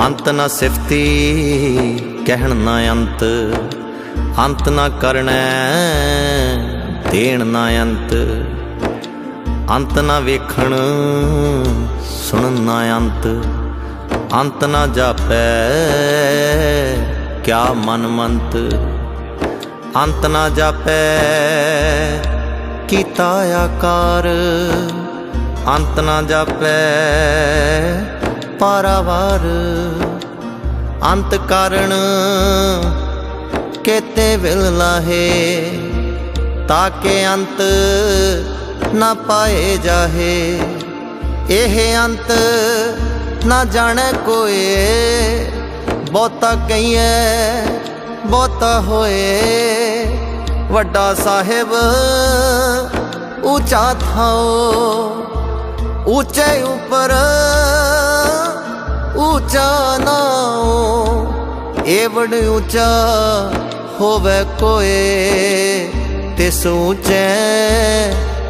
ਅੰਤ ਨਾ ਸਿਫਤੀ, ਕਹਿਣ ਨਾ ਅੰਤ। ਅੰਤ ਨਾ ਕਰਨੈ, ਦੇਣ ਨਾ ਅੰਤ। ਅੰਤ ਨਾ ਵੇਖਣ, ਸੁਣਨ ਨਾ ਅੰਤ। ਅੰਤ ਨਾ ਜਾਪੈ, ਕਿਆ ਮਨ ਮੰਤ। ਅੰਤ ਨਾ ਜਾਪੈ, ਕੀਤਾ ਆਕਾਰ। ਅੰਤ ਨਾ ਜਾਪੈ ਪਾਰਾਵਾਰ। ਅੰਤ ਕਾਰਣ ਕੇਤੇ ਵਿਲ ਲਾਹੇ, ਤਾਕੇ ਅੰਤ ਨਾ ਪਾਏ ਜਾਹੇ। ਇਹ ਅੰਤ ਨਾ ਜਾਣੈ ਕੋਏ, ਬਹੁਤਾ ਕਹੀਏ ਬਹੁਤਾ ਹੋਏ। ਵੱਡਾ ਸਾਹਿਬ, ਉੱਚਾ ਥਾਓ ਉੱਚੇ ਉੱਪਰ ਉੱਚਾ ਨਾਉ ਏ ਬੜ ਉੱਚਾ ਹੋਵੇ ਕੋਏ। ਤਿਸ ਉੱਚੇ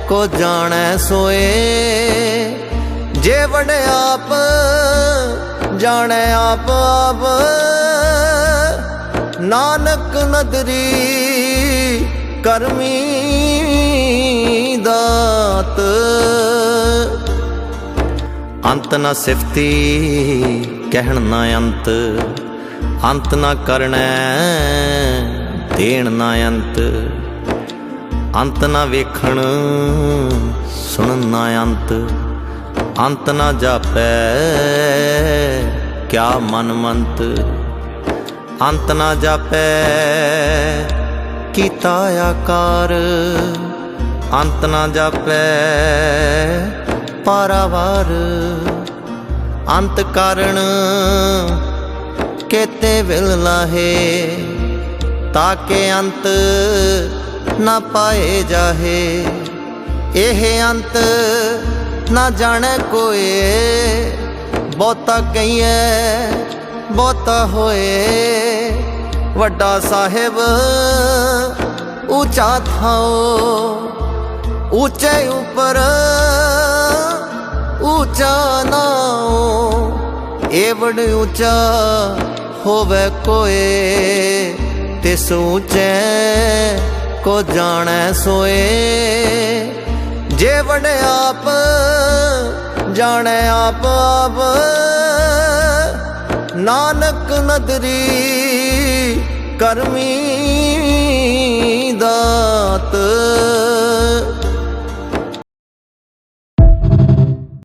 ਕੋ ਜਾਣੈ ਸੋਏ। ਜੇ ਵਡ ਆਪ, ਜਾਣੈ ਆਪ ਆਪ। ਨਾਨਕ ਨਦਰੀ ਕਰਮੀ ਦਾਤ। ਅੰਤ ਨਾ ਸਿਫਤੀ, ਕਹਿਣ ਨਾ ਅੰਤ। ਅੰਤ ਨਾ ਕਰਨੈ, ਦੇਣ ਨਾ ਅੰਤ। ਅੰਤ ਨਾ ਵੇਖਣ, ਸੁਣਨ ਨਾ ਅੰਤ। ਅੰਤ ਨਾ ਜਾਪੈ, ਕਿਆ ਮਨ ਮੰਤ। ਅੰਤ ਨਾ ਜਾਪੈ, ਕੀਤਾ ਆਕਾਰ। ਅੰਤ ਨਾ ਜਾਪੈ ਪਾਰਾਵਾਰ। ਅੰਤ ਕਾਰਣ ਕੇਤੇ ਵਿਲ ਲਾਹੇ ਤਾਕੇ ਅੰਤ ਨਾ ਪਾਏ ਜਾਹੇ। ਇਹ ਅੰਤ ਨਾ ਜਾਣੈ ਕੋਏ, ਬਹੁਤਾ ਕਹੀਏ, ਬਹੁਤਾ ਹੋਏ। ਵੱਡਾ ਸਾਹਿਬ, ਉੱਚਾ ਥਾਓ ਉੱਚੇ ਉੱਪਰ ਉੱਚਾ ਨਾਉ ਏ ਬੜ ਉੱਚਾ ਹੋਵੇ ਕੋਏ। ਤਿਸ ਉੱਚੇ ਕੋ ਜਾਣੈ ਸੋਏ। ਜੇ ਵਡ ਆਪ, ਜਾਣੈ ਆਪ ਆਪ। ਨਾਨਕ ਨਦਰੀ ਕਰਮੀ ਦਾ